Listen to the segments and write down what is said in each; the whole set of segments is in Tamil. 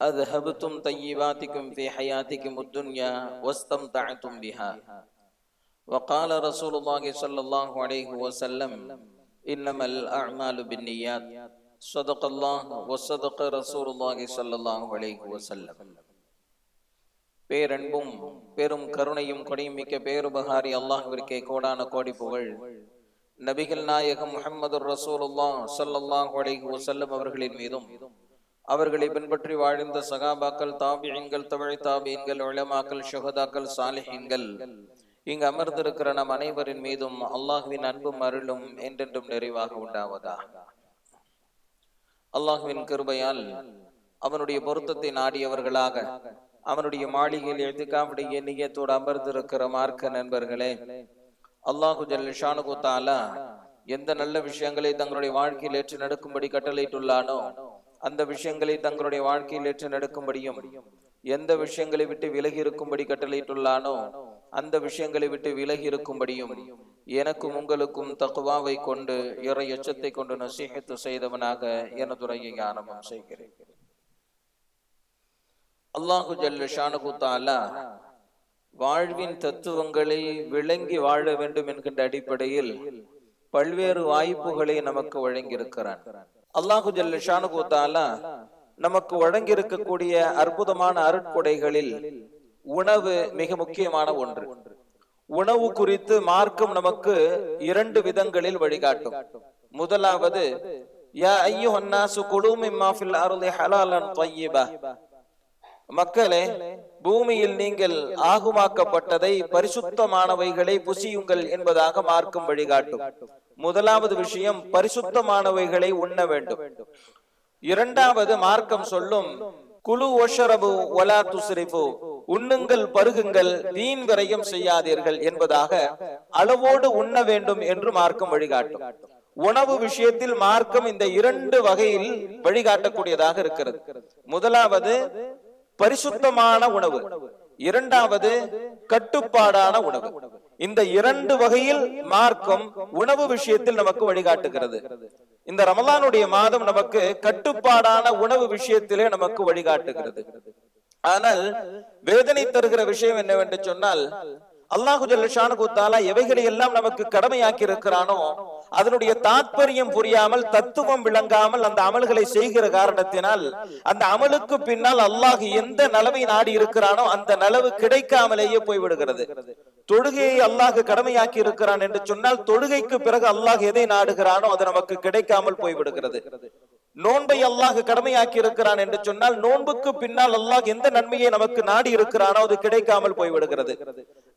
أذهبتم طيباتكم في حياتكم الدنيا واستمتعتم بها وقال رسول الله صلى الله عليه وسلم إنما الأعمال بالنيات صدق الله وصدق رسول الله صلى الله عليه وسلم பேரன்பும் பெரும் கருணையும் கொடையும் மிக்க பேருபகாரி அல்லாஹ்விற்கே கோடான கோடி புகழ் நபிகள் நாயகம் முஹம்மது ரசூலுல்லா ஸல்லல்லாஹு அலைஹி வஸல்லம் அவர்களின் மீதும் அவர்களை பின்பற்றி வாழ்ந்த சகாபாக்கள் தாபியங்கள் தமிழ் தாபியங்கள் உளமாக்கள் ஷுஹதாக்கள் சாலிஹிங்கள் இங்கு அமர்ந்திருக்கிற நம் அனைவரின் மீதும் அல்லாஹுவின் அன்பும் அருளும் என்றென்றும் நிறைவாக உண்டாவதா? அல்லாஹுவின் கிருபையால் அவனுடைய பொருத்தத்தை நாடியவர்களாக அவனுடைய மாளிகையில் எழுதுக்காவுடைய நியத்தோடு அமர்ந்திருக்கிற மார்க்க நண்பர்களே அல்லாஹு ஜல்லிஷானு தாலா எந்த நல்ல விஷயங்களை தங்களுடைய வாழ்க்கையில் ஏற்று நடக்கும்படி கட்டளையிட்டுள்ளானோ அந்த விஷயங்களை தங்களுடைய வாழ்க்கையில் ஏற்று நடக்கும்படியும் எந்த விஷயங்களை விட்டு விலகி இருக்கும்படி கட்டளையிட்டுள்ளானோ அந்த விஷயங்களை விட்டு விலகி இருக்கும்படியும் எனக்கும் உங்களுக்கும் தக்குவாவை கொண்டு இறை எச்சத்தை கொண்டு நசீகத்து செய்தவனாக எனதுரையை ஆரம்பம் செய்கிறேன். அல்லாஹு ஜல்லுஷானு தாலா வாழ்வின் தத்துவங்களை விளங்கி வாழ வேண்டும் என்கின்ற அடிப்படையில் பல்வேறு வாய்ப்புகளை நமக்கு வழங்கியிருக்கிறான். அல்லாஹு ஜல்லுஷானு தாலா நமக்கு வழங்கியிருக்கக்கூடிய அற்புதமான அருட்கொடைகளில் உணவு மிக முக்கியமான ஒன்று. உணவு குறித்து மார்க்கம் நமக்கு இரண்டு விதங்களில் வழிகாட்டும். முதலாவது யா ஐயுஹன்னாசு குழு மிம்மா ஃபில் அர்லி ஹலாலன் மக்களே பூமியில் நீங்கள் ஆகுமாக்கப்பட்டதை பரிசுத்தமானவைகளை புசியுங்கள் என்பதாக மார்க்கம் வழிகாட்டும். முதலாவது விஷயம் பரிசுத்தமானவைகளை உண்ண வேண்டும். இரண்டாவது மார்க்கம் சொல்லும் குழு ஒஷரபு ஒலா துஸ்ரிஃபு உண்ணுங்கள் பருகுங்கள் வீண் விரயம் செய்யாதீர்கள் என்பதாக அளவோடு உண்ண வேண்டும் என்று மார்க்கம் வழிகாட்டும். உணவு விஷயத்தில் மார்க்கம் இந்த இரண்டு வகையில் வழிகாட்டக்கூடியதாக இருக்கிறது. முதலாவது பரிசுத்தமான உணவு. இரண்டாவது கட்டுப்பாடான உணவு. இந்த இரண்டு வகையில் மார்க்கம் உணவு விஷயத்தில் நமக்கு வழிகாட்டுகிறது. இந்த ரமலானுடைய மாதம் நமக்கு கட்டுப்பாடான உணவு விஷயத்திலே நமக்கு வழிகாட்டுகிறது. ஆனால் வேதனை தருகிற விஷயம் என்னவென்று சொன்னால் அல்லாஹு ஜல்லுஷானு எவைகளை எல்லாம் நமக்கு கடமையாக்கி இருக்கிறானோ அதனுடைய தாற்பயம் புரியாமல் தத்துவம் விளங்காமல் அந்த அமல்களை செய்கிற காரணத்தினால் அந்த அமலுக்கு பின்னால் அல்லாஹ் எந்த நலவை நாடி இருக்கிறானோ அந்த நலவு கிடைக்காமலேயே போய்விடுகிறது. தொழுகையை அல்லாஹ் கடமையாக்கி இருக்கிறான் என்று சொன்னால் தொழுகைக்கு பிறகு அல்லாஹ் எதை நாடுகிறானோ அது நமக்கு கிடைக்காமல் போய்விடுகிறது. நோன்பை அல்லாஹ் கடமையாக்கி இருக்கிறான் என்று சொன்னால் நோன்புக்கு பின்னால் அல்லாஹ் எந்த நன்மையை நமக்கு நாடி இருக்கிறானோ அது கிடைக்காமல் போய்விடுகிறது.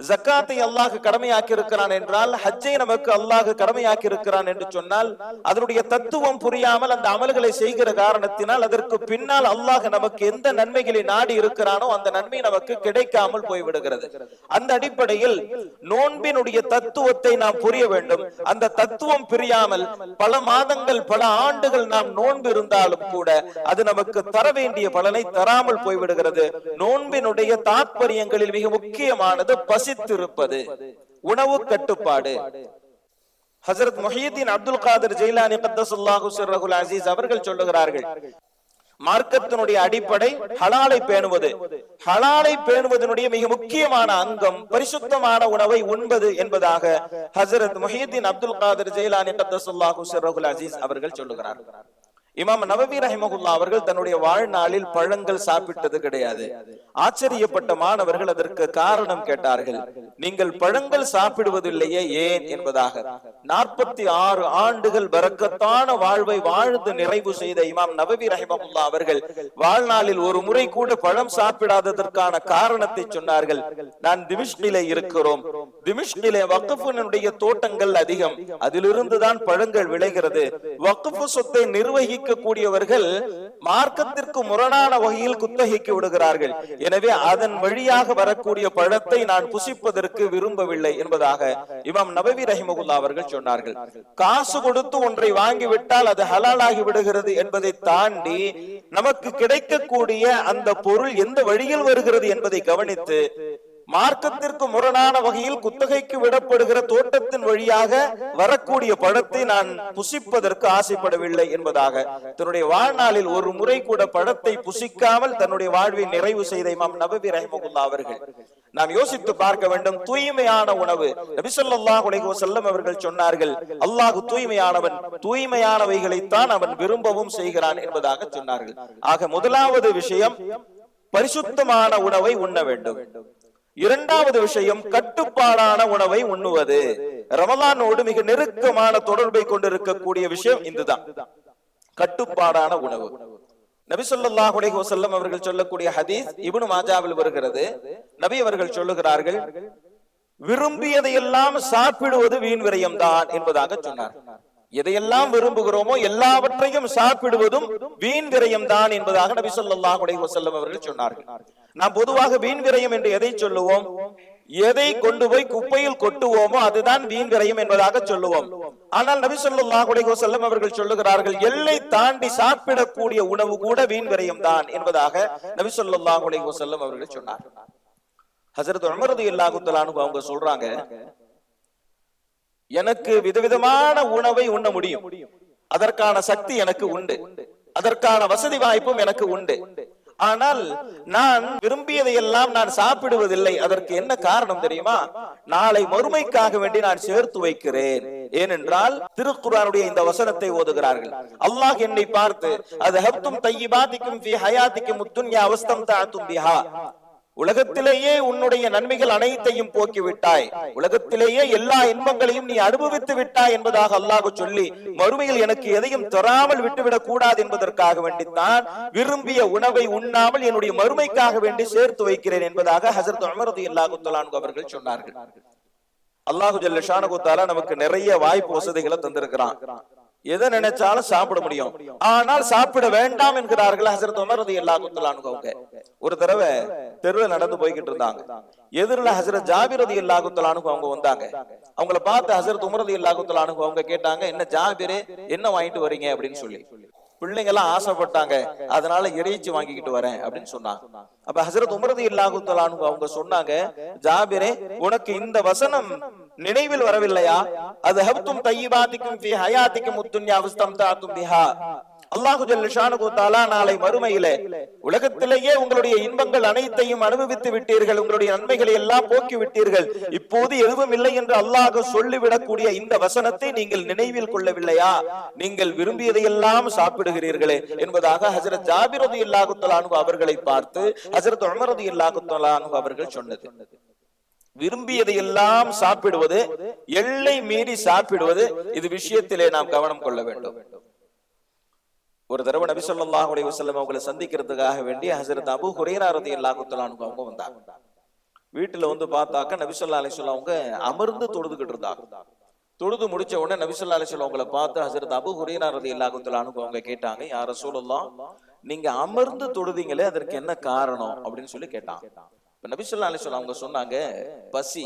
ஜக்காத்தை அல்லாஹ் கடமையாக்கி இருக்கிறான் என்றால் ஹஜ்ஜை நமக்கு அல்லாஹ் கடமையாக்கி இருக்கிறான் என்று சொன்னால் அதனுடைய தத்துவம் புரியாமல் அந்த அமல்களை செய்கிற காரணத்தினால் அதற்கு பின்னால் அல்லாஹ் நமக்கு எந்த நன்மைகளை நாடி இருக்கிறானோ அந்த நன்மை நமக்கு கிடைக்காமல் போய்விடுகிறது. அந்த அடிப்படையில் நோன்பினுடைய தத்துவத்தை நாம் புரிய வேண்டும். அந்த தத்துவம் புரியாமல் பல மாதங்கள் பல ஆண்டுகள் நாம் நோன்பு இருந்தாலும் கூட அது நமக்கு தர வேண்டிய பலனை தராமல் போய்விடுகிறது. நோன்பினுடைய தாற்பயங்களில் மிக முக்கியமானது பசு. பசித்திருப்பது உணவு கட்டுப்பாடு. ஹசரத் முஹியத்தின் அப்துல் காதர் ஜெயிலானி கத்தசுல்லாஹு சிர்ரகுல் அசீஸ் அவர்கள் சொல்லுகிறார்கள் மார்க்கத்தினுடைய அடிப்படை ஹலாலை பேணுவது. ஹலாலை பேணுவதனுடைய மிக முக்கியமான அங்கம் பரிசுத்தமான உணவை உண்பது என்பதாக ஹசரத் முஹியத்தின் அப்துல் காதர் ஜெயிலானி கத்தசுல்லாஹு சிர்ரகுல் அசீஸ் அவர்கள் சொல்லுகிறார்கள். இமாம் நவபி ரஹிமகுல்லா அவர்கள் தன்னுடைய வாழ்நாளில் பழங்கள் சாப்பிட்டது கிடையாது. ஆச்சரியப்பட்ட மாணவர்கள் அதற்கு காரணம் கேட்டார்கள். நீங்கள் பழங்கள் சாப்பிடுவதில்லையே ஏன் என்பதாக. நாற்பத்தி ஆறு ஆண்டுகள் வரக்கத்தான வாழ்வை வாழ்ந்து நிறைவு செய்த இமாம் நவபி ரஹிமகுல்லா அவர்கள் வாழ்நாளில் ஒரு முறை கூட பழம் சாப்பிடாததற்கான காரணத்தை சொன்னார்கள். நான் திமிஷ்கிலே இருக்கிறோம். திமிஷ்கிலே வக்குஃபுனுடைய தோட்டங்கள் அதிகம். அதிலிருந்துதான் பழங்கள் விளைகிறது. வக்குஃபு சொத்தை நிர்வகிக்க நிர்வகிக்கக்கூடியவர்கள் மார்க்கத்திற்கு முரணான வகையில் குத்தகைக்கு விடுகிறார்கள். எனவே அதன் வழியாக வரக்கூடிய பழத்தை நான் புசிப்பதற்கு விரும்பவில்லை என்பதாக இமாம் நபவி ரஹிமகுல்லா அவர்கள் சொன்னார்கள். காசு கொடுத்து ஒன்றை வாங்கிவிட்டால் அது ஹலாலாகி விடுகிறது என்பதை தாண்டி நமக்கு கிடைக்கக்கூடிய அந்த பொருள் எந்த வழியில் வருகிறது என்பதை கவனித்து மார்க்கத்திற்கு முரணான வகையில் குத்தகைக்கு விடப்படுகிற தோட்டத்தின் வழியாக வரக்கூடிய பழத்தை நான் புசிப்பதற்கு ஆசைப்படவில்லை என்பதாக. தன்னுடைய வாழ்நாளில் ஒரு முறை கூட பழத்தை புசிக்காமல் தன்னுடைய வாழ்வை நிறைவு செய்த இமாம் நபி ரஹிமகுல்லா அவர்கள். நாம் யோசித்து பார்க்க வேண்டும் தூய்மையான உணவு. நபிசல்லா உலக செல்லம் அவர்கள் சொன்னார்கள் அல்லாஹு தூய்மையானவன் தூய்மையானவைகளைத்தான் அவன் விரும்பவும் செய்கிறான் என்பதாக சொன்னார்கள். ஆக முதலாவது விஷயம் பரிசுத்தமான உணவை உண்ண வேண்டும். இரண்டாவது விஷயம் கட்டுப்பாடான உணவை உண்ணுவது. ரமலானோடு மிக நெருக்கமான தொடர்பை கொண்டிருக்கக்கூடிய விஷயம் இதுதான் கட்டுப்பாடான உணவு. நபிசல்லாஹ் அலைஹி வஸல்லம் அவர்கள் சொல்லக்கூடிய ஹதீஸ் இவனு மாஜாவில் வருகிறது. நபி அவர்கள் சொல்லுகிறார்கள் விரும்பியதையெல்லாம் சாப்பிடுவது வீண் விரயம் தான் என்பதாக சொன்னார். எதையெல்லாம் விரும்புகிறோமோ எல்லாவற்றையும் சாப்பிடுவதும் வீண் விரயம் தான் என்பதாக நபி ஸல்லல்லாஹு அலைஹி வஸல்லம் அவர்கள் சொன்னார்கள். நாம் பொதுவாக வீண் விரயம் என்று எதை சொல்லுவோம்? எதை கொண்டு போய் குப்பையில் கொட்டுவோமோ அதுதான் வீண் விரயம் என்பதாக சொல்லுவோம். ஆனால் நபி ஸல்லல்லாஹு செல்லம் அவர்கள் சொல்லுகிறார்கள் எல்லை தாண்டி சாப்பிடக்கூடிய உணவு கூட வீண் விரயம் தான் என்பதாக நபி ஸல்லல்லாஹு செல்லம் அவர்கள் சொன்னார். ஹசரத் உமர் இல்லாகுத்தலானு அவங்க சொல்றாங்க எனக்கு விதவிதமான உணவை உண்ண முடியும். அதற்கான சக்தி எனக்கு உண்டு. அதற்கான வசதி வாய்ப்பும் எனக்கு உண்டு. ஆனால் நான் விரும்பியதையெல்லாம் நான் சாப்பிடுவதில்லை. அதற்கு என்ன காரணம் தெரியுமா? நாளை மறுமைக்காக வேண்டி நான் சேர்த்து வைக்கிறேன். ஏனென்றால் திருக்குறானுடைய இந்த வசனத்தை ஓதுகிறார்கள். அல்லாஹ் என்னை பார்த்து அது ஹப்தும் தையிபாதிக்கும் ஃபி ஹயாதிக்கும் முத்துன்யா அவஸ்தம் தாத்தும் பிஹா. உலகத்திலேயே உன்னுடைய நன்மைகள் அனைத்தையும் போக்கி விட்டாய் உலகத்திலேயே எல்லா இன்பங்களையும் நீ அனுபவித்து விட்டாய் என்பதாக அல்லாஹ் சொல்லி மறுமையில் எனக்கு எதையும் தராமல் விட்டுவிடக் கூடாது என்பதற்காக வேண்டித்தான் விரும்பிய உணவை உண்ணாமல் என்னுடைய மறுமைக்காக வேண்டி சேர்த்து வைக்கிறேன் என்பதாக ஹசரத் அமரது இல்லாஹு அவர்கள் சொன்னார்கள். அல்லாஹு ஜல்ல நமக்கு நிறைய வாய்ப்பு வசதிகளை தந்திருக்கிறான். எதை நினைச்சாலும் சாப்பிட முடியும். ஆனால் சாப்பிட வேண்டாம் என்கிறார்கள் ஹசரத் உமர் ரதி அவங்க ஒரு தடவை தெருவில் நடந்து போய்கிட்டு இருந்தாங்க. எதிரில் ஹசரத் ஜாபிர் ரதி அல்லாஹுத்தலானுக்கு அவங்க வந்தாங்க. அவங்கள பார்த்து ஹசரத் உமர் ரதி அல்லாஹுத்தலானுக்கு அவங்க கேட்டாங்க என்ன ஜாபிர் என்ன வாங்கிட்டு வரீங்க? அப்படின்னு சொல்லி. பிள்ளைங்க எல்லாம் ஆசைப்பட்டாங்க. அதனால இறைச்சி வாங்கிக்கிட்டு வரேன் அப்படின்னு சொன்னாங்க. அப்ப ஹசரத் உமரது இல்லாகுத்தலானு அவங்க சொன்னாங்க ஜாபிரே உனக்கு இந்த வசனம் நினைவில் வரவில்லையா? அது ஹப்தும் தையிபாத்திக்கும் ஃபி ஹயாத்திக்கும் முத்துன்யா அவஸ்தம் பிஹா அல்லாஹு ஜல்ல ஷானுகு நாளை மறுமையிலே உலகத்திலேயே உங்களுடைய இன்பங்கள் அனைத்தையும் அனுபவித்து விட்டீர்கள் உங்களுடைய நன்மைகளை எல்லாம் போக்கி விட்டீர்கள் இப்போது எதுவும் இல்லை என்று அல்லாஹ் சொல்லிவிடக்கூடிய இந்த வசனத்தை நீங்கள் நினைவில் கொள்ளவில்லையா நீங்கள் விரும்பியதையெல்லாம் சாப்பிடுகிறீர்களே என்பதாக ஹசரத் ஜாபிரது இல்லாகுத்தலானு அவர்களை பார்த்து ஹசரத் உமரது இல்லாகுத்தலானு அவர்கள் சொன்னது விரும்பியதையெல்லாம் சாப்பிடுவது எல்லை மீறி சாப்பிடுவது இது விஷயத்திலே நாம் கவனம் கொள்ள வேண்டும். ஒரு தடவை நபி ஸல்லல்லாஹு அலைஹி வஸல்லம் அவங்களை சந்திக்கிறதுக்காக வேண்டி ஹசரத் அபு ஹுரைரா அல்லாஹுத்தலானுக்கு அவங்க வந்தாங்க. வீட்டுல வந்து பார்த்தாக்க நபிசல்லா ஸல்லல்லாஹு அவங்க அமர்ந்து தொழுதுகிட்டு இருந்தாங்க. தொழுது முடிச்ச உடனே நபிசல்லா ஸல்லல்லாஹு அவங்களை பார்த்து ஹசரத் அபு ஹுரைரா அல்லாஹுத்தலானுக்கு அவங்க கேட்டாங்க யார ரசூலுல்லாஹ் நீங்க அமர்ந்து தொழுதீங்களே அதற்கு என்ன காரணம்? அப்படின்னு சொல்லி கேட்டாங்க. இப்போ நபி அலி அலைஹி அவங்க சொன்னாங்க பசி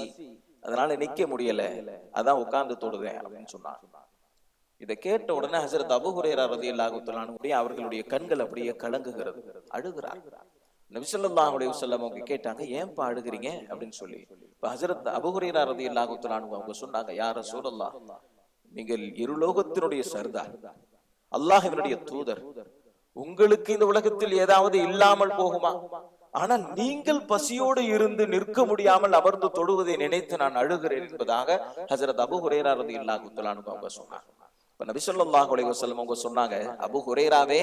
அதனால நிக்க முடியல. அதான் உட்கார்ந்து தொடுதேன் அப்படின்னு சொன்னாங்க. இதை கேட்ட உடனே ஹசரத் அபுஹுரேரா ரதி ரலியல்லாஹு தஆலா அவர்களுடைய கண்கள் அப்படியே கலங்குகிறது அழுகிறார். நபிசல்லாஹுடைய செல்லம் அவங்க கேட்டாங்க ஏன்பா அழுகிறீங்க? அப்படின்னு சொல்லி. இப்போ ஹசரத் அபுஹுரேரா ரதி ரலியல்லாஹு அவங்க சொன்னாங்க யார சூழல்லா நீங்கள் இருலோகத்தினுடைய சர்தார் அல்லாஹ் அல்லாஹ்வினுடைய தூதர். உங்களுக்கு இந்த உலகத்தில் ஏதாவது இல்லாமல் போகுமா? ஆனால் நீங்கள் பசியோடு இருந்து நிற்க முடியாமல் அமர்ந்து தொடுவதை நினைத்து நான் அழுகிறேன் என்பதாக ஹசரத் அபு ஹுரேரா ரலியல்லாஹு தஆலா அவங்க சொன்னாங்க. இப்ப நபி ஸல்லல்லாஹு அவங்க சொன்னாங்க அபு ஹுரேராவே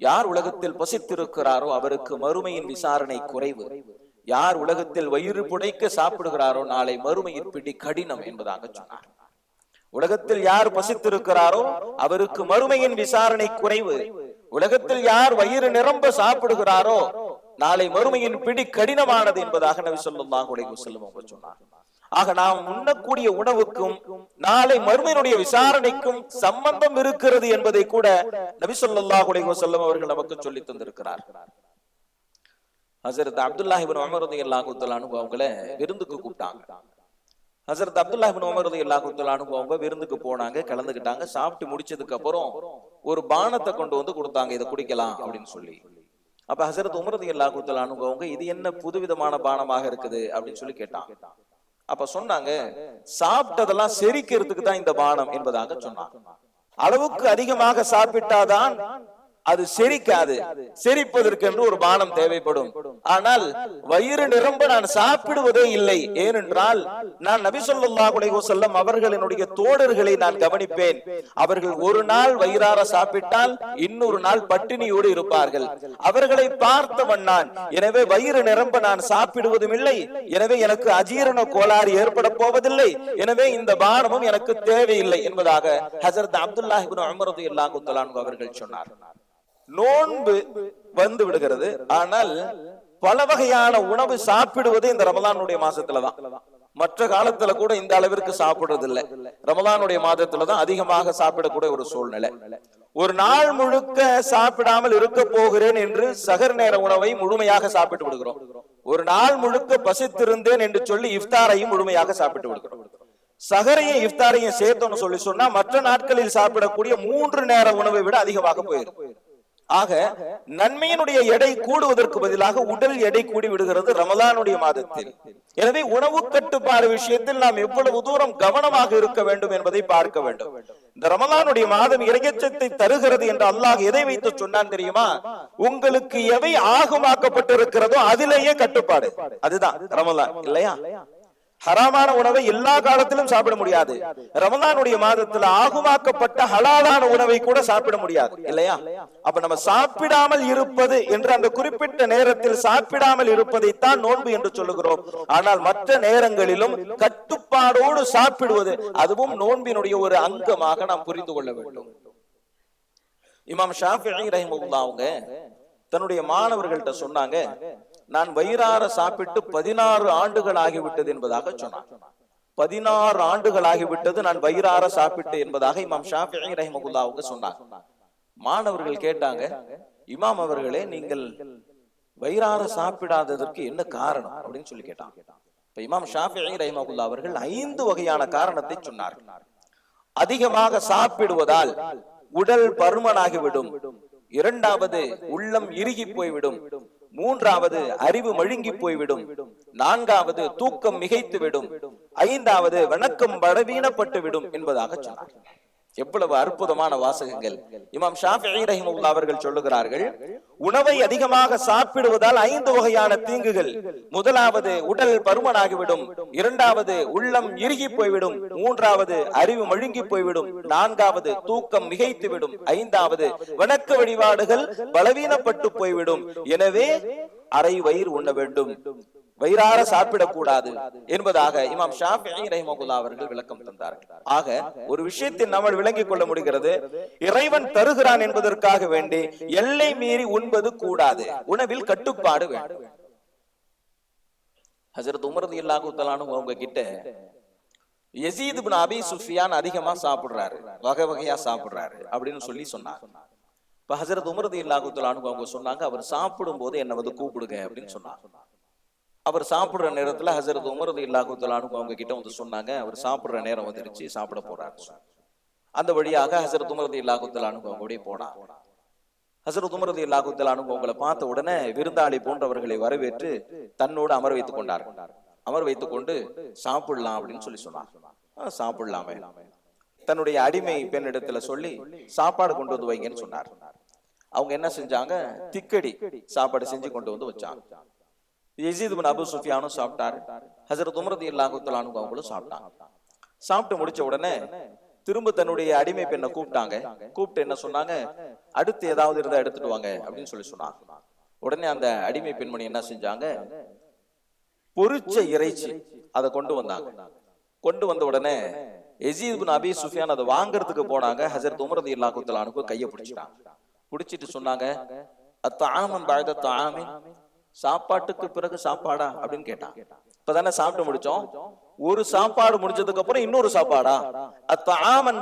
யார் உலகத்தில் பசித்திருக்கிறாரோ அவருக்கு மறுமையின் விசாரணை குறைவு. யார் உலகத்தில் வயிறு புடைக்க சாப்பிடுகிறாரோ நாளை மறுமையின் பிடி கடினம் என்பதாக சொன்னார் உலகத்தில் யார் பசித்திருக்கிறாரோ அவருக்கு மறுமையின் விசாரணை குறைவு. உலகத்தில் யார் வயிறு நிரம்ப சாப்பிடுகிறாரோ நாளை மறுமையின் பிடி கடினமானது என்பதாக நபி ஸல்லல்லாஹு அலைஹி வஸல்லம் அவங்க சொன்னார் ஆக நாம் உண்ணக்கூடிய உணவுக்கும் நாளை மறுமையினுடைய விசாரணைக்கும் சம்பந்தம் இருக்கிறது என்பதை கூட நபி ஸல்லல்லாஹு அலைஹி வஸல்லம் அவர்கள் நமக்கு சொல்லி தந்திருக்கிறார். ஹசரத் அப்துல்லாஹி இப்னு உமர் அன்ஹு அவங்கள விருந்துக்கு கூப்பிட்டாங்க. ஹசரத் அப்துல்லாஹ் இப்னு உமர் ரலியல்லாஹு அன்ஹு அவங்க விருந்துக்கு போனாங்க கலந்துக்கிட்டாங்க சாப்பிட்டு முடிச்சதுக்கு அப்புறம் ஒரு பானத்தை கொண்டு வந்து கொடுத்தாங்க இதை குடிக்கலாம் அப்படின்னு சொல்லி. அப்ப ஹசரத் உமரது எல்லா தஆலா அன்ஹு இது என்ன புதுவிதமான பானமாக இருக்குது அப்படின்னு சொல்லி கேட்டாங்க. அப்ப சொன்னாங்க சாப்பிட்டதெல்லாம் செரிக்கிறதுக்கு தான் இந்த பானம் என்பதாக சொன்னாங்க. அளவுக்கு அதிகமாக சாப்பிட்டாதான் அது செரிக்காது. செரிப்பதற்கு என்று ஒரு பானம் தேவைப்படும். ஆனால் வயிறு நிரம்ப நான் சாப்பிடுவதே இல்லை. ஏனென்றால் நான் நபி ஸல்லல்லாஹு அலைஹி அவர்களினுடைய தோழர்களை நான் கவனிப்பேன். அவர்கள் ஒரு நாள் வயிறார சாப்பிட்டால் இன்னொரு நாள் பட்டினியோடு இருப்பார்கள். அவர்களை பார்த்தவன் நான். எனவே வயிறு நிரம்ப நான் சாப்பிடுவதும் இல்லை. எனவே எனக்கு அஜீரண கோளாறு ஏற்பட போவதில்லை. எனவே இந்த பானமும் எனக்கு தேவையில்லை என்பதாக ஹசரத் அப்துல்லாஹ் அமரது உமர் அவர்கள் சொன்னார். நோன்பு வந்து விடுகிறது. ஆனால் பல வகையான உணவு சாப்பிடுவது இந்த ரமலானுடைய மாசத்துலதான் மற்ற காலத்துல கூட இந்த அளவிற்கு சாப்பிடுறது இல்ல ரமலானுடைய மாதத்துலதான் அதிகமாக சாப்பிடக்கூடிய ஒரு சூழ்நிலை. ஒரு நாள் முழுக்க சாப்பிடாமல் இருக்க போகிறேன் என்று சகர் நேர உணவை முழுமையாக சாப்பிட்டு விடுகிறோம். ஒரு நாள் முழுக்க பசித்திருந்தேன் என்று சொல்லி இஃப்தாரையும் முழுமையாக சாப்பிட்டு விடுகிறோம். சகரையும் இஃப்தாரையும் சேர்த்தோம்னு சொல்லி சொன்னா மற்ற நாட்களில் சாப்பிடக்கூடிய மூன்று நேர உணவை விட அதிகமாக போயிடும் ஆக நன்மையினுடைய எடை கூடுவதற்கு பதிலாக உடல் எடை கூடி விடுகிறது ரமலானுடைய மாதத்தில். எனவே உணவு கட்டுப்பாடு விஷயத்தில் நாம் எவ்வளவு தூரம் கவனமாக இருக்க வேண்டும் என்பதை பார்க்க வேண்டும். இந்த ரமலானுடைய மாதம் இறையச்சத்தை தருகிறது என்று அல்லாஹ் எதை வைத்து சொன்னான் தெரியுமா? உங்களுக்கு எவை ஆகமாக்கப்பட்டிருக்கிறதோ அதிலேயே கட்டுப்பாடு. அதுதான் ரமலான் இல்லையா? ஹராமான உணவை எல்லா காலத்திலும் சாப்பிட முடியாது. ரமதானுடைய மாதத்துல ஆகுமாக்கப்பட்ட ஹலாலான உணவை கூட சாப்பிட முடியாது. இல்லையா? அப்ப நம்ம சாப்பிடாமல் இருப்பது என்று அந்த குறிப்பிட்ட நேரத்தில் சாப்பிடாமல் இருப்பதைத்தான் நோன்பு என்று சொல்லுகிறோம். ஆனால் மற்ற நேரங்களிலும் கட்டுப்பாடோடு சாப்பிடுவது அதுவும் நோன்பினுடைய ஒரு அங்கமாக நாம் புரிந்து கொள்ள வேண்டும். இமாம் ஷாஃபி ரஹிமுல்லா அவங்க தன்னுடைய மாணவர்கள்ட்ட சொன்னாங்க நான் வயிறார சாப்பிட்டு பதினாறு ஆண்டுகள் ஆகிவிட்டது என்பதாக சொன்னான் பதினாறு ஆண்டுகள் ஆகிவிட்டது நான் வயிறார சாப்பிட்டு என்பதாக இமாம் ஷாஃபி ரஹிமகுல்லாவுக்கு சொன்னார் மாணவர்கள் கேட்டாங்க இமாம் அவர்களே நீங்கள் வயிறார சாப்பிடாததற்கு என்ன காரணம்? அப்படின்னு சொல்லி கேட்டாங்க. இப்ப இமாம் ஷாஃபி ரஹிமகுல்லா அவர்கள் ஐந்து வகையான காரணத்தை சொன்னார் அதிகமாக சாப்பிடுவதால் உடல் பருமனாகிவிடும். இரண்டாவது உள்ளம் இறுகி போய்விடும். மூன்றாவது அறிவு மழுங்கி போய்விடும். நான்காவது தூக்கம் மிகைத்து விடும் ஐந்தாவது வணக்கம் பலவீனப்பட்டு விடும் என்பதாக சொன்னார் எவ்வளவு அற்புதமான வாசகங்கள். இமாம் ஷாஃபி ரஹிமுல்லா அவர்கள் சொல்லுகிறார்கள் உணவை அதிகமாக சாப்பிடுவதால் ஐந்து வகையான தீங்குகள். முதலாவது உடல் பருமனாகிவிடும். இரண்டாவது உள்ளம் இறுகி போய்விடும். மூன்றாவது அறிவு மழுங்கி போய்விடும். நான்காவது தூக்கம் மிகைத்து விடும் ஐந்தாவது வணக்க வழிபாடுகள் பலவீனப்பட்டு போய்விடும். எனவே அரை வயிறு உண்ண வேண்டும். வயிறார சாப்பிடக்கூடாது என்பதாக இமாம் ஷாஃபி ரஹிமகுல்லா அவர்கள் விளக்கம் தந்தார்கள். ஆக ஒரு விஷயத்தை நம்ம விளங்கிக் கொள்ள முடிகிறது. இறைவன் தருகிறான் என்பதற்காக வேண்டி எல்லை மீறி உண்பது கூடாது. உணவில் கட்டுப்பாடு வேண்டும். ஹசரத் உமரது இல்லாகுத்தலானும் அவங்க கிட்ட எசீது பின் அபி சுஃபியான் அதிகமா சாப்பிடுறாரு. வகை வகையா சாப்பிடுறாரு அப்படின்னு சொல்லி சொன்னாங்க. இப்ப ஹசரத் உமரது இல்லாகுத்தலானு அவங்க சொன்னாங்க அவர் சாப்பிடும் போது என்ன வந்து கூப்பிடுங்க அப்படின்னு சொன்னாங்க. அவர் சாப்பிடுற நேரத்துல ஹசரத் உமரது இல்லாஹுத்தலானு அவங்க கிட்ட வந்து சொன்னாங்க அவர் சாப்பிடுற நேரம் வந்துருச்சு சாப்பிட போறாரு அந்த வழியாக ஹசரத் உமரது இல்லாஹுத்தலானு அவங்களுடைய அவங்க ஹசரத் உமரது இல்லாஹுத்தலானு அவங்களை பார்த்த உடனே விருந்தாளி போன்றவர்களை வரவேற்று தன்னோடு அமர வைத்துக் கொண்டார். அமர் வைத்துக் கொண்டு சாப்பிடலாம் அப்படின்னு சொல்லி சொன்னார். சாப்பிடலாமே. தன்னுடைய அடிமை பெண்ணிடத்துல சொல்லி சாப்பாடு கொண்டு வந்து வைங்கன்னு சொன்னார். அவங்க என்ன செஞ்சாங்க? திக்கடி சாப்பாடு செஞ்சு கொண்டு வந்து வச்சாங்க. யசீத் பின் அபு சுஃபியானும் சாப்பிட்டாரு. ஹசரத் உமரது இல்லாஹு அவங்களும் சாப்பிட்டாங்க. சாப்பிட்டு முடிச்ச உடனே திரும்ப தன்னுடைய அடிமை பெண்ணை கூப்பிட்டாங்க. கூப்பிட்டு என்ன சொன்னாங்க? அடுத்து ஏதாவது இருந்தா எடுத்துட்டு வாங்க அப்படின்னு சொல்லி சொன்னாங்க. உடனே அந்த அடிமை பெண்மணி என்ன செஞ்சாங்க? பொரிச்ச இறைச்சி அதை கொண்டு வந்தாங்க. கொண்டு வந்த உடனே எசீத் பின் அபி சுஃபியான் அதை வாங்குறதுக்கு போனாங்க. ஹசரத் உமரது இல்லா குத்தலானுக்கு கையை பிடிச்சிட்டாங்க. பிடிச்சிட்டு சொன்னாங்க அத்தாமன் பழத தாமின் சாப்பாட்டுக்கு பிறகு சாப்பாடா அப்படின்னு கேட்டான். இப்பதானே சாப்பிட்டு முடிச்சோம். ஒரு சாப்பாடு முடிஞ்சதுக்கு அப்புறம் இன்னொரு சாப்பாடா? அத்தாமன்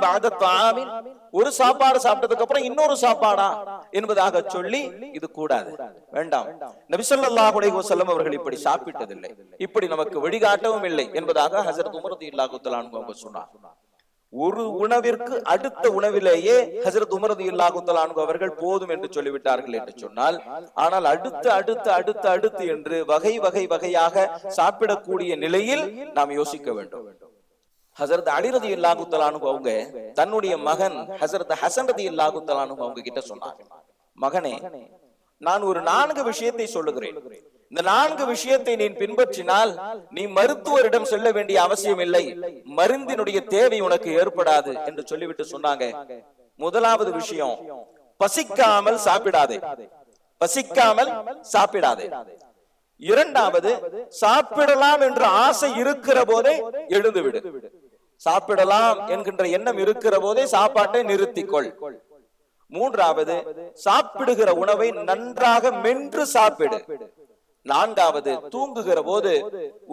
ஒரு சாப்பாடு சாப்பிட்டதுக்கு அப்புறம் இன்னொரு சாப்பாடா? என்பதாக சொல்லி இது கூடாது. வேண்டாம். நபிசல்லாஹுடைய அலைஹி அவர்கள் இப்படி சாப்பிட்டதில்லை. இப்படி நமக்கு வழிகாட்டவும் இல்லை என்பதாக ஹசரத் உமரது இல்லாஹுத்தலான் அவங்க சொன்னார். ஒரு உணவிற்கு அடுத்த உணவிலேயே ஹசரத் உமரது இல்லாகுத்தலானு அவர்கள் போதும் என்று சொல்லிவிட்டார்கள் என்று சொன்னால் ஆனால் அடுத்து அடுத்து அடுத்து அடுத்து என்று வகை வகை வகையாக சாப்பிடக்கூடிய நிலையில் நாம் யோசிக்க வேண்டும். ஹசரத் அலிரதி இல்லாகுத்தலானு அவங்க தன்னுடைய மகன் ஹசரத் ஹசன் ரதி அவங்க கிட்ட சொன்னாங்க மகனே நான் ஒரு நான்கு விஷயத்தை சொல்லுகிறேன். இந்த நான்கு விஷயத்தை நீ பின்பற்றினால் நீ மருத்துவரிடம் செல்ல வேண்டிய அவசியம் இல்லை. மருந்தினுடைய தேவை உனக்கு ஏற்படாது என்று சொல்லிவிட்டு சொன்னாங்க. முதலாவது விஷயம் பசிக்காமல் சாப்பிடாதே. பசிக்காமல் சாப்பிடாதே. இரண்டாவது சாப்பிடலாம் என்ற ஆசை இருக்கிற போதே எழுந்து விடு சாப்பிடலாம் என்கின்ற எண்ணம் இருக்கிற போதே சாப்பாட்டை நிறுத்திக்கொள். மூன்றாவது சாப்பிடுகிற உணவை நன்றாக மென்று சாப்பிடு. நான்காவது தூங்குகிற போது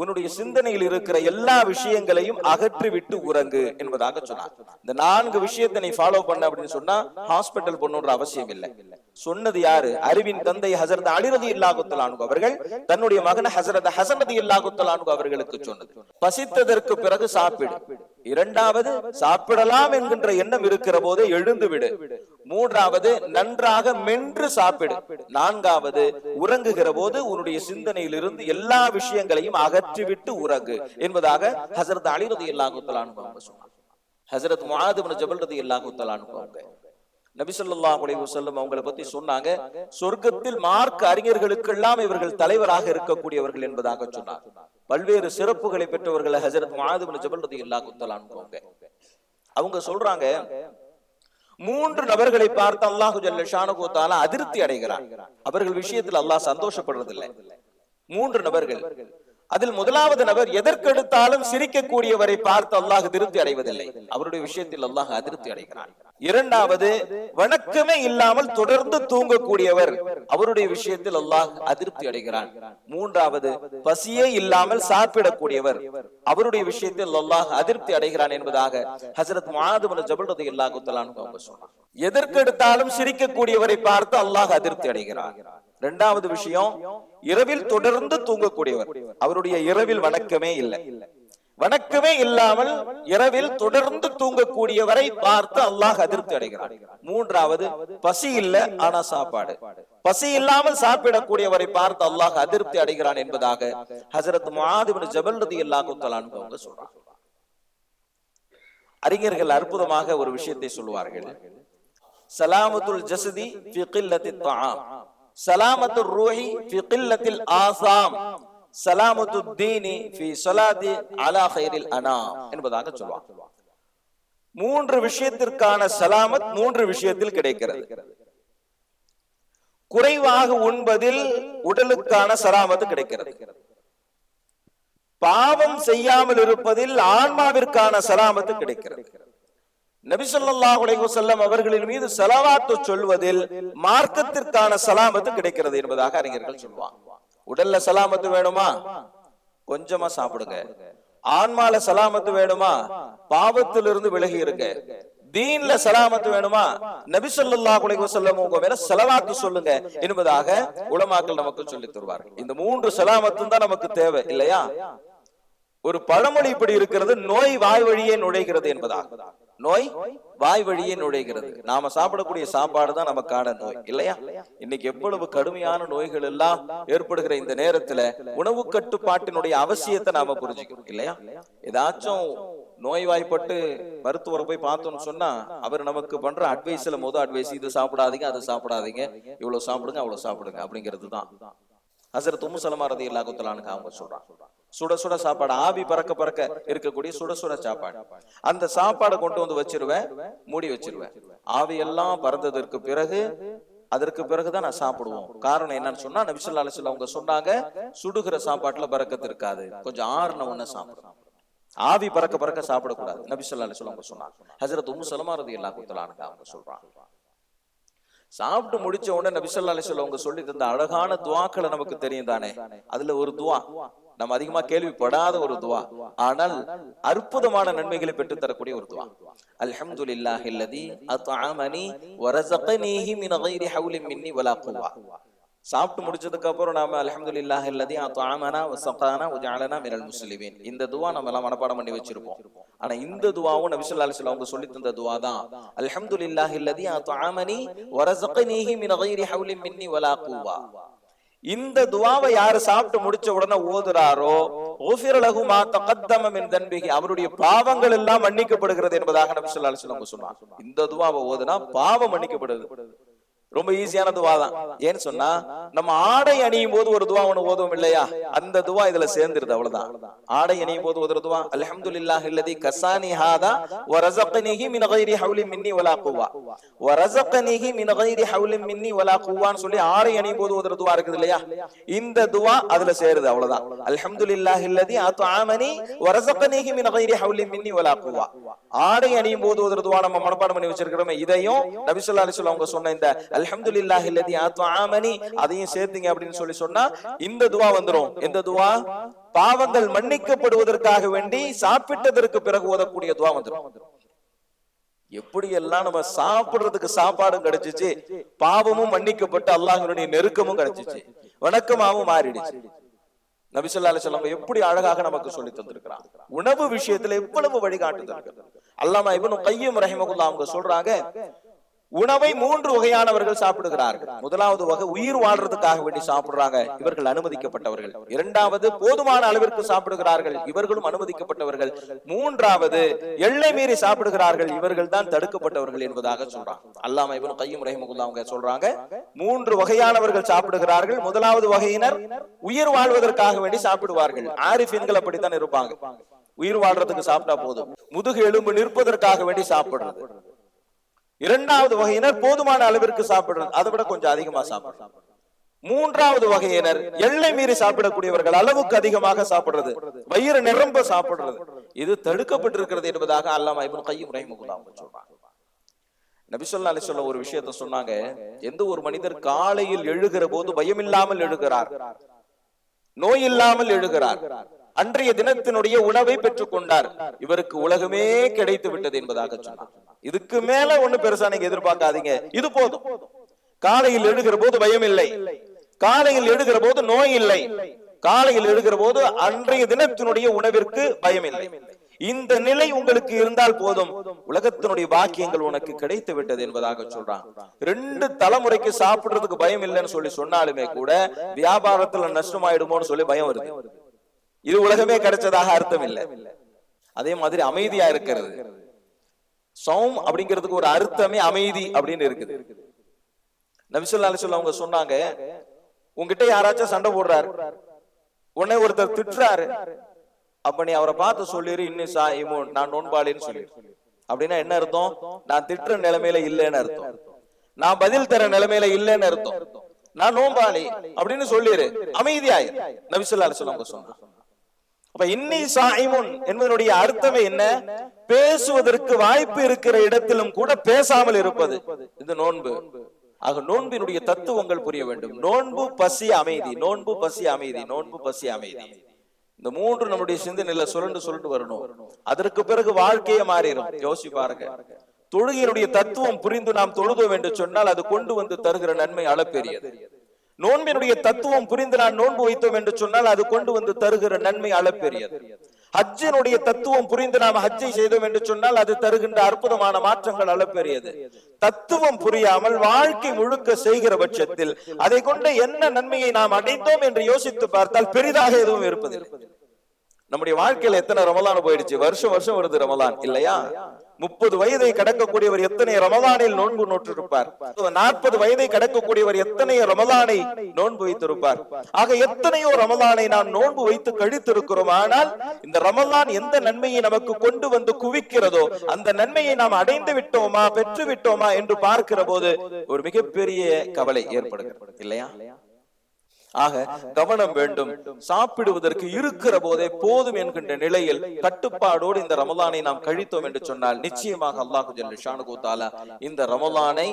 உன்னுடைய சிந்தனையில் இருக்கிற எல்லா விஷயங்களையும் அகற்றி விட்டு உறங்கு என்பதாக சொன்னார். இந்த நான்கு விஷயத்தை நீ ஃபாலோ பண்ண அப்படின்னு சொன்னா ஹாஸ்பிட்டல் போகணுன்ற அவசியம் இல்லை. சொன்னது யாரு? அறிவின் தந்தை ஹசரத் அலிரதி இல்லாகுத்தலானு அவர்கள். தன்னுடைய மகன் ஹசரத் ஹசரதி இல்லாகுத்தலானு அவர்களுக்கு சொன்னது. பசித்ததற்கு பிறகு சாப்பிடு. இரண்டாவது சாப்பிடலாம் என்கின்ற எண்ணம் இருக்கிற போதே எழுந்து விடு மூன்றாவது நன்றாக மென்று சாப்பிடு. நான்காவது உறங்குகிற போது உன்னுடைய சிந்தனையிலிருந்து எல்லா விஷயங்களையும் அகற்றிவிட்டு உறங்கு என்பதாக ஹசரத் அலிரதி இல்லாகுத்தலானு அவங்க சொன்னாங்க. ஹசரத் முஆது ஜபல் ரதி இல்லாகுத்தலானு நபிசல்லா நபிசல்லாஹ் அலைஹி வஸல்லம் பத்தி சொன்னாங்க. சொர்க்கத்தில் மார்க் அறிஞர்களுக்கெல்லாம் இவர்கள் தலைவராக இருக்கக்கூடியவர்கள் என்பதாக சொன்னார். பல்வேறு சிறப்புகளை பெற்றவர்களை ஹசரத் மாதுபின் ஜபல் ரதி அல்லாஹ் அவங்க அவங்க சொல்றாங்க மூன்று நபர்களை பார்த்து அல்லாஹு ஜல்ல தாலா அதிருப்தி அடைகிறார். அவர்கள் விஷயத்தில் அல்லாஹ் சந்தோஷப்படுறதில்லை. மூன்று நபர்கள் அதில் முதலாவது நபர் எதற்கெடுத்தாலும் சிரிக்கக்கூடியவரை பார்த்து அல்லாஹ் திருப்தி அடைவதில்லை. அவருடைய விஷயத்தில் அல்லாஹ் அதிருப்தி அடைகிறான். இரண்டாவது வணக்கமே இல்லாமல் தொடர்ந்து தூங்கக்கூடியவர் அவருடைய விஷயத்தில் அல்லாஹ் அதிருப்தி அடைகிறான். மூன்றாவது பசியே இல்லாமல் சாப்பிடக்கூடியவர் அவருடைய விஷயத்தில் அல்லாஹ் அதிருப்தி அடைகிறான் என்பதாக ஹசரத் மாதுபன ஜபல் ரதி அவங்க சொன்னார் எதற்கெடுத்தாலும் சிரிக்கக்கூடியவரை பார்த்து அல்லாஹ் அதிருப்தி அடைகிறான். ரெண்டாவது விஷயம் இரவில் தொடர்ந்து தூங்கக்கூடியவர். அவருடைய இரவில் வணக்கமே இல்லை. வணக்கமே இல்லாமல் இரவில் தொடர்ந்து தூங்கக்கூடியவரை பார்த்து அல்லாஹ் அதிருப்தி அடைகிறார் மூன்றாவது பசி இல்ல ஆனா சாப்பாடு. பசி இல்லாமல் சாப்பிடக்கூடியவரை பார்த்து அல்லாஹ் அதிருப்தி அடைகிறான் என்பதாக ஹசரத் மாதிபின் ஜபல் ரதி அல்லாஹு அவங்க சொல்றாங்க. அறிஞர்கள் அற்புதமாக ஒரு விஷயத்தை சொல்லுவார்கள். சலாமத்துல் ஜசதி சலாமத்து ரூஹி ஃபி கில்லத்தில் ஆசாம் சலாமத்து தீனி ஃபி சலாதி அலா ஹைரில் அனாம் என்பதாக சொல்வாங்க மூன்று விஷயத்திற்கான சலாமத் மூன்று விஷயத்தில் கிடைக்கிறது குறைவாக உண்பதில் உடலுக்கான சலாமத்து கிடைக்கிறது பாவம் செய்யாமல் இருப்பதில் ஆன்மாவிற்கான சலாமத்து கிடைக்கிறது நபி ஸல்லல்லாஹு அலைஹி அவர்களின் மீது செலவாத்து சொல்வதில் மார்க்கத்திற்கான சலாமத்து கிடைக்கிறது என்பதாக அறிஞர்கள் சொல்லுவாங்க உடல்ல சலாமத்து வேணுமா? கொஞ்சமா சாப்பிடுங்க. ஆன்மால சலாமத்து வேணுமா? பாவத்திலிருந்து விலகி இருங்க. தீன்ல சலாமத்து வேணுமா? நபி ஸல்லல்லாஹு அலைஹி உங்க மேல செலவாத்து சொல்லுங்க என்பதாக உலமாக்கள் நமக்கு சொல்லி தருவார்கள். இந்த மூன்று சலாமத்தும் தான் நமக்கு தேவை இல்லையா? ஒரு பழமொழி இப்படி இருக்கிறது நோய் வாய் வழியே நுழைகிறது என்பதாக. நோய் வாய் வழியே நுழைகிறது. நாம சாப்பிடக்கூடிய சாப்பாடு தான் நமக்கான நோய் இல்லையா? இன்னைக்கு எவ்வளவு கடுமையான நோய்கள் எல்லாம் ஏற்படுகிற இந்த நேரத்துல உணவு கட்டுப்பாட்டினுடைய அவசியத்தை நாம புரிஞ்சுக்கணும் இல்லையா? ஏதாச்சும் நோய்வாய்ப்பட்டு மருத்துவரை போய் பார்த்தோம்னு சொன்னா அவர் நமக்கு பண்ற அட்வைஸ்ல மொதல் அட்வைஸ் இது சாப்பிடாதீங்க அது சாப்பிடாதீங்க. இவ்வளவு சாப்பிடுங்க அவ்வளவு சாப்பிடுங்க அப்படிங்கிறது தான் ஹசரத் உம்மு சலமா ரதி இல்லாகுத்தலானுக்கு அவங்க சொல்றாங்க. சுட சுட சாப்பாடு ஆவி பறக்க பறக்க இருக்கக்கூடிய சுட சுட சாப்பாடு. அந்த சாப்பாடை கொண்டு வந்து வச்சிருவேன் மூடி வச்சிருவேன். ஆவி எல்லாம் பறந்ததற்கு பிறகு அதற்கு பிறகுதான் நான் சாப்பிடுவோம். காரணம் என்னன்னு சொன்னா நபிசல்லா அலிஸ்ல அவங்க சொன்னாங்க சுடுகிற சாப்பாட்டுல பறக்கத்து இருக்காது. கொஞ்சம் ஆறுன உடனே சாப்பிடும். ஆவி பறக்க பறக்க சாப்பிடக்கூடாது நபிசல்லா அலிஸ்ல அவங்க சொன்னாங்க. ஹசரத் உம்மு சலமா ரதி இல்லா குத்தலானுக்கு அவங்க சொல்றாங்க. சாப்பிட்டு முடிச்ச உடனே நபிசல்லா அலிஸ்வல்ல அவங்க சொல்லி தந்த அழகான துவாக்களை நமக்கு தெரியும் தானே? அதுல ஒரு துவா. நம்ம அதிகமா கேள்விப்படாத ஒரு துவா. ஆனால் அற்புதமான நன்மைகளை பெற்று தரக்கூடிய ஒரு துவா. அல்ஹம்துலில்லாஹி அல்லதி அத்அமனி வரஸகனீஹி மின் கைரி மின்னி வலா குவா. சாப்பிட்டு முடிச்சதுக்கு அப்புறம் நாம அல்ஹம்துலில்லாஹி அல்லதி அத்அமனா வஸகானா வஜஅலனா மினல் முஸ்லிமீன். இந்த துவா நம்ம எல்லாம் மனப்பாடம் பண்ணி வச்சிருப்போம். ஆனா இந்த துவாவும் நபிசுல்லா ஸல்லல்லாஹு அவங்க சொல்லி தந்த துவா தான். அல்ஹம்துலில்லாஹி அல்லதி அத்அமனி வரஸகனீஹி மின் கைரி ஹவுலின் மின்னி வலா குவா. இந்த துவாவை யாரு சாப்பிட்டு முடிச்ச உடனே ஓதுறாரோ ஓஃபிர லகுமா தகத்தம தன்பிகி அவருடைய பாவங்கள் எல்லாம் மன்னிக்கப்படுகிறது என்பதாக நபி ஸல்லல்லாஹு அலைஹி வஸல்லம் சொன்னாங்க. இந்த துவாவை ஓதுனா பாவம் மன்னிக்கப்படுது. ரொம்ப ஈஸியான துவா தான் ஏன்னு சொன்னா நம்ம ஆடை அணியும் போது ஒரு துவா ஒண்ணு ஓதுவோம் இல்லையா? அந்த துவா இதுல சேர்ந்துருது அவ்வளவுதான். ஆடை அணியும் போது ஒரு துவா. அல்ஹம்துலில்லாஹி அல்லதி கசானி ஹாதா வ ரஸகனிஹி மின் கைரி ஹவுலின் மின்னி வலா குவா. வ ரஸகனிஹி மின் கைரி ஹவுலின் மின்னி வலா குவான்னு சொல்லி ஆடை அணியும் போது ஒரு துவா இருக்குது இல்லையா? இந்த துவா அதுல சேருது அவ்வளவுதான். அல்ஹம்துலில்லாஹி அல்லதி அத்ஆமனி வ ரஸகனிஹி மின் கைரி ஹவுலின் மின்னி வலா குவா. ஆடை அணியும் போது ஒரு துவா நம்ம மனப்பாடம் பண்ணி வச்சிருக்கிறோமே இதையும் நபி ஸல்லல்லாஹு அலைஹி வஸல்லம் அவங்க சொன்ன இந்த அல்ஹம்துலில்லாஹி அல்லதி அத்ஆமனி அதையும் சேர்த்தீங்க அப்படின்னு சொல்லி சொன்னா இந்த துவா வந்துரும். எந்த துவா பாவங்கள் மன்னிக்கப்படுவதற்காக வேண்டி சாப்பிட்டதற்கு பிறகு ஓதக்கூடிய துவா வந்துரும். எப்படி எல்லாம் நம்ம சாப்பிடுறதுக்கு சாப்பாடும் கிடைச்சிச்சு பாவமும் மன்னிக்கப்பட்டு அல்லாஹ்வினுடைய நெருக்கமும் கிடைச்சிச்சு. வணக்கமாவும் மாறிடுச்சு. நபிசல்லா அலிஸ்லாம் எப்படி அழகாக நமக்கு சொல்லி தந்திருக்கிறான்? உணவு விஷயத்துல எவ்வளவு வழிகாட்டுதல் அல்லாமா இவனு கையும் ரஹிமகுல்லா அவங்க சொல்றாங்க உணவை மூன்று வகையானவர்கள் சாப்பிடுகிறார்கள். முதலாவது வகை உயிர் வாழ்றதுக்காக வேண்டி சாப்பிடுறாங்க. இவர்கள் அனுமதிக்கப்பட்டவர்கள். இரண்டாவது போதுமான அளவிற்கு சாப்பிடுகிறார்கள். இவர்களும் அனுமதிக்கப்பட்டவர்கள். மூன்றாவது எல்லை மீறி சாப்பிடுகிறார்கள். இவர்கள் தான் தடுக்கப்பட்டவர்கள் என்பதாக சொல்றாங்க. அல்லாம இவன் கையும் ரஹிமகுல்லா அவங்க சொல்றாங்க. மூன்று வகையானவர்கள் சாப்பிடுகிறார்கள். முதலாவது வகையினர் உயிர் வாழ்வதற்காக வேண்டி சாப்பிடுவார்கள். ஆரிஃபின்கள் அப்படித்தான் இருப்பாங்க. உயிர் வாழ்றதுக்கு சாப்பிட்டா போதும். முதுகு எலும்பு நிற்பதற்காக வேண்டி சாப்பிடுறது. இரண்டாவது வகையினர் போதுமான அளவிற்கு சாப்பிடுறது அதை விட கொஞ்சம் அதிகமா சாப்பிடுறது மூன்றாவது வகையினர் எல்லை மீறி சாப்பிடக்கூடியவர்கள் அளவுக்கு அதிகமாக சாப்பிடுறது. வயிறு நிரம்ப சாப்பிடுறது. இது தடுக்கப்பட்டிருக்கிறது என்பதாக அல்லாம இப்னு கையும் ரஹிமகுல்லா சொல்றாங்க. நபிசல்லா அலி சொல்ல ஒரு விஷயத்த சொன்னாங்க. எந்த ஒரு மனிதர் காலையில் எழுகிற போது பயமில்லாமல் எழுகிறார். நோய் இல்லாமல் எழுகிறார். அன்றைய தினத்தினுடைய உணவை பெற்றுக் கொண்டார் இவருக்கு உலகமே கிடைத்து விட்டது என்பதாக சொன்னார். இதுக்கு மேல ஒண்ணு பெருசா நீங்க எதிர்பார்க்காதீங்க. இது போதும். காலையில் எழுகிற போது பயம் இல்லை. காலையில் எழுகிற போது நோய் இல்லை. காலையில் எழுகிற போது அன்றைய தினத்தினுடைய உணவிற்கு பயம் இல்லை. இந்த நிலை உங்களுக்கு இருந்தால் போதும். உலகத்தினுடைய பாக்கியங்கள் உனக்கு கிடைத்து விட்டது என்பதாக சொல்றான். ரெண்டு தலைமுறைக்கு சாப்பிடுறதுக்கு பயம் இல்லைன்னு சொல்லி சொன்னாலுமே கூட வியாபாரத்துல நஷ்டமாயிடுமோன்னு சொல்லி பயம் வருது. இது உலகமே கிடைச்சதாக அர்த்தம் இல்லை அதே மாதிரி அமைதியா இருக்கிறது. சௌம் அப்படிங்கிறதுக்கு ஒரு அர்த்தமே அமைதி அப்படின்னு இருக்குது. நபிசுல்லா அலிசுல்லா அவங்க சொன்னாங்க உங்ககிட்ட யாராச்சும் சண்டை போடுறாரு. உடனே ஒருத்தர் திட்டுறாரு. அப்ப நீ அவரை பார்த்து சொல்லிரு இன்னும் இமோ நான் நோன்பாளின்னு சொல்லி அப்படின்னா என்ன அர்த்தம்? நான் திட்டுற நிலைமையில இல்லைன்னு அர்த்தம். நான் பதில் தர நிலைமையில இல்லைன்னு அர்த்தம். நான் நோன்பாளி அப்படின்னு சொல்லிரு. அமைதியாயிரு. நபிசுல்லா அலிசுல்லா அவங்க சொன்னாங்க. அப்ப இன்னி சாயிமுன் என்பதனுடைய அர்த்தமே என்ன? பேசுவதற்கு வாய்ப்பு இருக்கிற இடத்திலும் கூட பேசாமல் இருப்பது. இது நோன்பு. ஆக நோன்பினுடைய தத்துவங்கள் புரிய வேண்டும். நோன்பு பசி அமைதி நோன்பு பசி அமைதி நோன்பு பசி அமைதி. இந்த மூன்று நம்முடைய சிந்தனையில சுரண்டு சுரண்டு வரணும். அதற்கு பிறகு வாழ்க்கையே மாறிடும் யோசி பாருங்க. தொழுகையினுடைய தத்துவம் புரிந்து நாம் தொழுதோம் என்று சொன்னால் அது கொண்டு வந்து தருகிற நன்மை அளப்பெரியது நோன்பினுடைய தத்துவம் புரிந்து நான் நோன்பு வைத்தோம் என்று சொன்னால் அது கொண்டு வந்து தருகிற நன்மை அளப்பெரியது ஹஜ்ஜினுடைய தத்துவம் புரிந்து நாம் ஹஜ்ஜை செய்தோம் என்று சொன்னால் அது தருகின்ற அற்புதமான மாற்றங்கள் அளப்பெரியது தத்துவம் புரியாமல் வாழ்க்கை முழுக்க செய்கிற பட்சத்தில் அதை கொண்டு என்ன நன்மையை நாம் அடைந்தோம் என்று யோசித்து பார்த்தால் பெரிதாக எதுவும் இருப்பதில்லை. நம்முடைய வாழ்க்கையில எத்தனை ரமலான் போயிடுச்சு? வருஷம் வருஷம் வருது ரமலான் இல்லையா? முப்பது வயதை கடக்கக்கூடியவர் எத்தனை ரமலானில் நோன்பு நோற்றிருப்பார்? நாற்பது வயதை கடக்கக்கூடியவர் எத்தனை ரமலானை நோன்பு வைத்திருப்பார்? ஆக எத்தனையோ ரமலானை நாம் நோன்பு வைத்து கழித்திருக்கிறோம். ஆனால் இந்த ரமலான் எந்த நன்மையை நமக்கு கொண்டு வந்து குவிக்கிறதோ அந்த நன்மையை நாம் அடைந்து விட்டோமா பெற்று விட்டோமா என்று பார்க்கிற போது ஒரு மிகப்பெரிய கவலை ஏற்படுகிறது. இல்லையா? ஆக கவனம் வேண்டும். சாப்பிடுவதற்கு இருக்கிற போதே போதும் என்கின்ற நிலையில் கட்டுப்பாடோடு இந்த ரமலானை நாம் கழித்தோம் என்று சொன்னால் நிச்சயமாக அல்லாஹு தாலா இந்த ரமலானை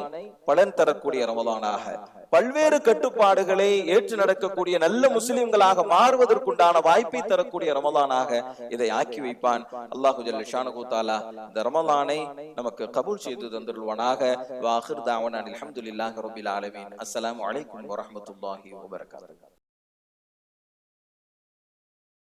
பலன் தரக்கூடிய ரமலானாக. பல்வேறு கட்டுப்பாடுகளை ஏற்று நடக்கக்கூடிய நல்ல முஸ்லிம்களாக மாறுவதற்குண்டான வாய்ப்பை தரக்கூடிய ரமலானாக இதை ஆக்கி வைப்பான் அல்லாஹு ஜல்ல ஷானஹு இந்த ரமலானை நமக்கு கபூல் செய்து தந்துருவானாக வாஹிர் தாவனான் அல்ஹம்துலில்லாஹி ரப்பில் ஆலமீன். அஸ்லாம் வலைக்கம் வரமத்துல்லாஹி வபரகாத்துஹு